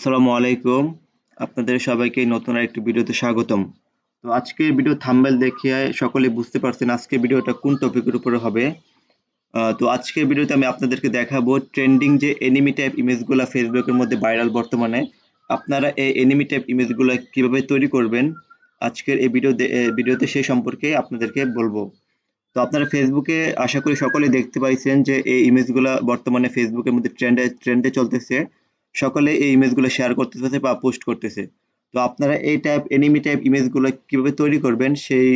আসসালামু আলাইকুম। আপনাদের সবাইকে নতুন একটি ভিডিওতে স্বাগতম। তো আজকের ভিডিও থাম্বেল দেখিয়ে সকলে বুঝতে পারছেন আজকের ভিডিওটা কোন টপিকের উপরে হবে। তো আজকের ভিডিওতে আমি আপনাদেরকে দেখাবো ট্রেন্ডিং যে এনিমি টাইপ ইমেজগুলো ফেসবুকের মধ্যে ভাইরাল বর্তমানে। আপনারা এই এনিমি টাইপ ইমেজগুলো কীভাবে তৈরি করবেন? আজকের এই ভিডিও ভিডিওতে সেই সম্পর্কে আপনাদেরকে বলব। তো আপনারা ফেসবুকে আশা করি সকলে দেখতে পাইছেন যে এই ইমেজগুলো বর্তমানে ফেসবুকের মধ্যে ট্রেন্ডে ট্রেন্ডে চলতেছে। সকলে এই ইমেজগুলো শেয়ার করতেছে বা পোস্ট করতেছে। তো আপনারা এই টাইপ এনিমি টাইপ ইমেজগুলো কীভাবে তৈরি করবেন, সেই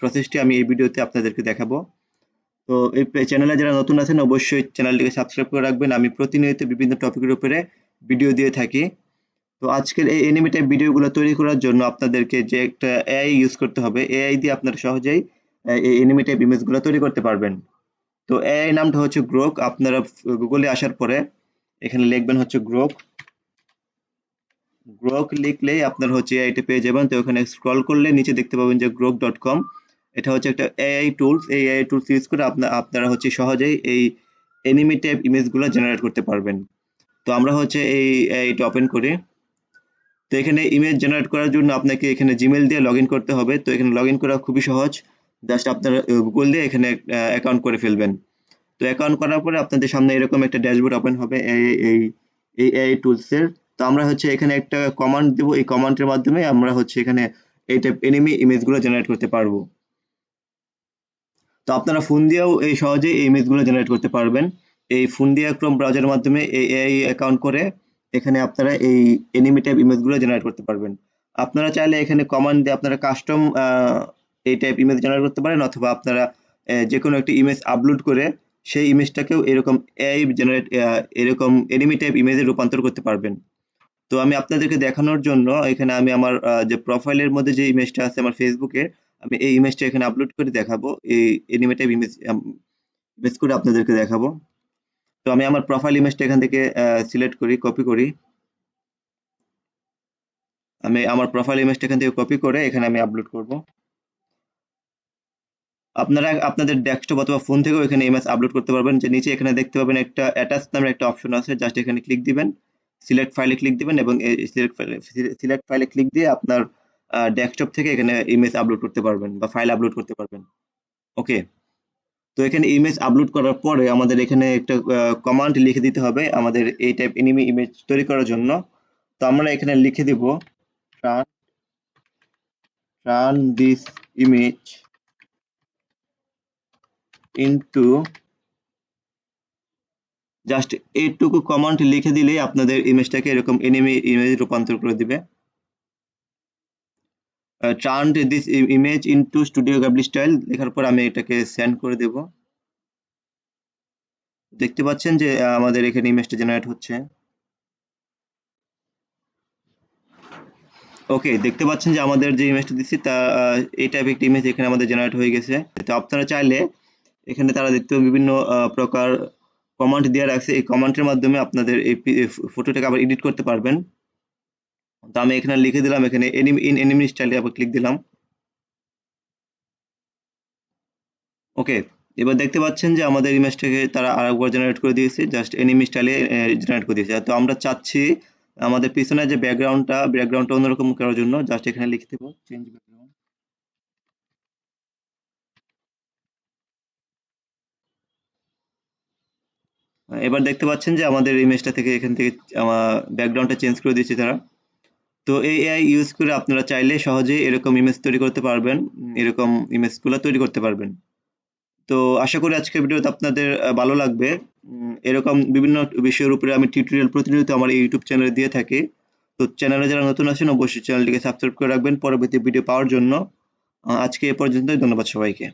প্রসেসটি আমি এই ভিডিওতে আপনাদেরকে দেখাবো। তো এই চ্যানেলে যারা নতুন আছেন, অবশ্যই চ্যানেলটিকে সাবস্ক্রাইব করে রাখবেন। আমি প্রতিনিয়ত বিভিন্ন টপিকের উপরে ভিডিও দিয়ে থাকি। তো আজকের এই এনিমি টাইপ ভিডিওগুলো তৈরি করার জন্য আপনাদেরকে যে একটা এআই ইউজ করতে হবে এআই দিয়ে আপনারা সহজেই এই এনিমি টাইপ ইমেজগুলো তৈরি করতে পারবেন। তো এআই নামটা হচ্ছে গ্রোক আপনারা গুগলে আসার পরে এখানে লিখবেন হচ্ছে গ্রোক গ্রোক লিখলেই আপনার হচ্ছে এআইটি পেয়ে যাবেন। তো ওখানে স্ক্রল করলে নিচে দেখতে পাবেন যে গ্রোক ডট কম এটা হচ্ছে একটা এআই টুলস এই এআই টুলস ইউজ করে আপনার আপনারা হচ্ছে সহজেই এই এনিমি টাইপ ইমেজগুলো জেনারেট করতে পারবেন। তো আমরা হচ্ছে এই এইটা ওপেন করি। তো এখানে ইমেজ জেনারেট করার জন্য আপনাকে এখানে জিমেল দিয়ে লগ করতে হবে। তো এখানে লগ করা খুবই সহজ। জাস্ট আপনারা গুগল দিয়ে এখানে অ্যাকাউন্ট করে ফেলবেন। তো অ্যাকাউন্ট করার পরে আপনাদের সামনে এরকম একটা ড্যাশবোর্ড ওপেন হবে এই এই এই এআই টুলসের তো আমরা হচ্ছে এখানে একটা কমান্ড দেব। এই কমান্ডের মাধ্যমে আমরা হচ্ছে এখানে এই টাইপ এনিমি ইমেজগুলো জেনারেট করতে পারব। তো আপনারা ফোন দিয়েও এই সহজেই এই ইমেজগুলো জেনারেট করতে পারবেন। এই ফোন দিয়ে ক্রোম ব্রাউজারের মাধ্যমে এই এআই অ্যাকাউন্ট করে এখানে আপনারা এই এনিমি টাইপ ইমেজগুলো জেনারেট করতে পারবেন। আপনারা চাইলে এখানে কমান্ড দিয়ে আপনারা কাস্টম এই টাইপ ইমেজ জেনারেট করতে পারেন অথবা আপনারা যে কোনো একটি ইমেজ আপলোড করে সেই ইমেজটাকেও এরকম এআই জেনারেট এরকম এনিমি টাইপ ইমেজে রূপান্তর করতে পারবেন। তো আমি আপনাদেরকে দেখানোর জন্য এখানে আমি আমার যে প্রোফাইলের মধ্যে যে ইমেজটা আছে আমার ফেসবুকে আমি এই ইমেজটা এখানে আপলোড করে দেখাবো। এই এনিমি টাইপ ইমেজ ইমেজ করে আপনাদেরকে দেখাবো। তো আমি আমার প্রোফাইল ইমেজটা এখান থেকে সিলেক্ট করি কপি করি। আমি আমার প্রোফাইল ইমেজটা এখান থেকে কপি করে এখানে আমি আপলোড করব। আপনারা আপনাদের ডেস্কটপ অথবা ফোন থেকেও এখানে ইমেজ আপলোড করতে পারবেন। যে নিচে এখানে দেখতে পাবেন একটা অ্যাটাচ নামের একটা অপশন আছে। জাস্ট এখানে ক্লিক দিবেন। সিলেক্ট ফাইলে ক্লিক দিবেন এবং সিলেক্ট ফাইলে সিলেক্ট ফাইলে ক্লিক দিয়ে আপনার ডেস্কটপ থেকে এখানে ইমেজ আপলোড করতে পারবেন বা ফাইল আপলোড করতে পারবেন। ওকে তো এখানে ইমেজ আপলোড করার পরে আমাদের এখানে একটা কমান্ড লিখে দিতে হবে আমাদের এই টাইপ এনিমি ইমেজ তৈরি করার জন্য। তো আমরা এখানে লিখে দিব turn turn this image into just এইটুকু কমান্ড লিখে দিলেই আপনাদের ইমেজটাকে এরকম এনিমি ইমেজ রূপান্তর করে দিবে। Turn this image into studio Ghibli style লেখার পর আমি এটাকে সেন্ড করে দেব। দেখতে পাচ্ছেন যে আমাদের এখানে ইমেজটা জেনারেট হচ্ছে। ওকে দেখতে পাচ্ছেন যে আমাদের যে ইমেজটা দিচ্ছি, তা এই টাইপের একটি ইমেজ এখানে আমাদের জেনারেট হয়ে গেছে। তো আপনারা চাইলে এখানে তারা দেখতে বিভিন্ন প্রকার কমান্ড দেওয়া রাখছে। এই কমান্ডের মাধ্যমে আপনাদের এই ফটোটাকে আবার এডিট করতে পারবেন। তো আমি এখানে লিখে দিলাম, এখানে এনিম ইন এনিমি স্টাইলে আবার ক্লিক দিলাম। ওকে এবার দেখতে পাচ্ছেন যে আমাদের ইমেজটাকে তারা আরেকবার জেনারেট করে দিয়েছে। জাস্ট এনিমি স্টাইলে জেনারেট করে দিয়েছে। তো আমরা চাচ্ছি আমাদের পিছনে যে ব্যাকগ্রাউন্ডটা ব্যাকগ্রাউন্ডটা অন্যরকম করার জন্য জাস্ট এখানে লিখে দেবো চেঞ্জ ব্যাকগ্রাউন্ড এবার দেখতে পাচ্ছেন যে আমাদের ইমেজটা থেকে এখান থেকে আমার ব্যাকগ্রাউন্ডটা চেঞ্জ করে দিয়েছে তারা। তো এই এআই ইউজ করে আপনারা চাইলে সহজেই এরকম ইমেজ তৈরি করতে পারবেন এরকম ইমেজগুলো তৈরি করতে পারবেন। তো আশা করি আজকের ভিডিওতে আপনাদের ভালো লাগবে। এরকম বিভিন্ন বিষয়ের উপরে আমি টিউটোরিয়াল প্রতিনিয়ত আমার ইউটিউব চ্যানেলে দিয়ে থাকি। তো চ্যানেলে যারা নতুন আছেন অবশ্যই চ্যানেলটিকে সাবস্ক্রাইব করে রাখবেন। পরবর্তী ভিডিও পাওয়ার জন্য আজকে এ পর্যন্তই। ধন্যবাদ সবাইকে।